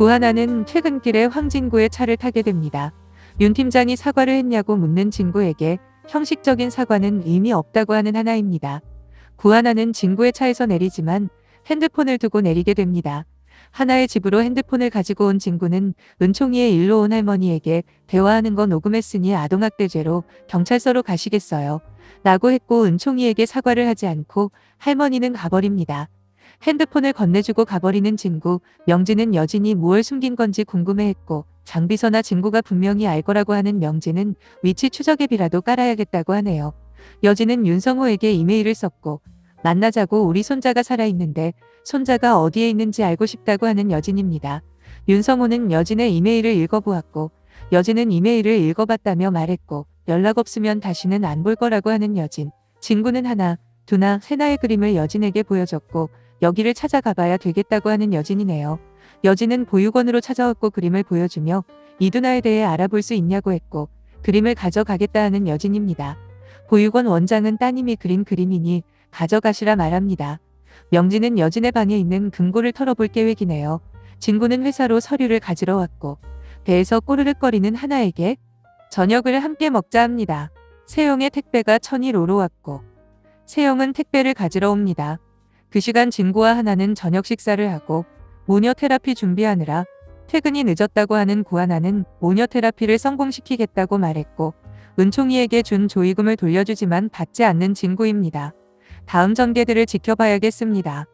구하나는 퇴근길에 황진구의 차를 타게 됩니다. 윤 팀장이 사과를 했냐고 묻는 진구에게 형식적인 사과는 의미 없다고 하는 하나입니다. 구하나는 진구의 차에서 내리지만 핸드폰을 두고 내리게 됩니다. 하나의 집으로 핸드폰을 가지고 온 진구는 은총이의 일로 온 할머니에게 대화하는 거 녹음했으니 아동학대죄로 경찰서로 가시겠어요. 라고 했고 은총이에게 사과를 하지 않고 할머니는 가버립니다. 핸드폰을 건네주고 가버리는 진구, 명진은 여진이 무얼 숨긴 건지 궁금해했고 장비서나 진구가 분명히 알 거라고 하는 명진은 위치 추적 앱이라도 깔아야겠다고 하네요. 여진은 윤성호에게 이메일을 썼고 만나자고 우리 손자가 살아있는데 손자가 어디에 있는지 알고 싶다고 하는 여진입니다. 윤성호는 여진의 이메일을 읽어보았고 여진은 이메일을 읽어봤다며 말했고 연락 없으면 다시는 안 볼 거라고 하는 여진. 진구는 하나, 두나, 세나의 그림을 여진에게 보여줬고 여기를 찾아가봐야 되겠다고 하는 여진이네요. 여진은 보육원으로 찾아왔고 그림을 보여주며 이두나에 대해 알아볼 수 있냐고 했고 그림을 가져가겠다 하는 여진입니다. 보육원 원장은 따님이 그린 그림이니 가져가시라 말합니다. 명진은 여진의 방에 있는 금고를 털어볼 계획이네요. 진구는 회사로 서류를 가지러 왔고 배에서 꼬르륵거리는 하나에게 저녁을 함께 먹자 합니다. 세용의 택배가 천일오로 왔고 세용은 택배를 가지러 옵니다. 그 시간 진구와 하나는 저녁 식사를 하고 모녀 테라피 준비하느라 퇴근이 늦었다고 하는 구하나는 모녀 테라피를 성공시키겠다고 말했고 은총이에게 준 조의금을 돌려주지만 받지 않는 진구입니다. 다음 전개들을 지켜봐야겠습니다.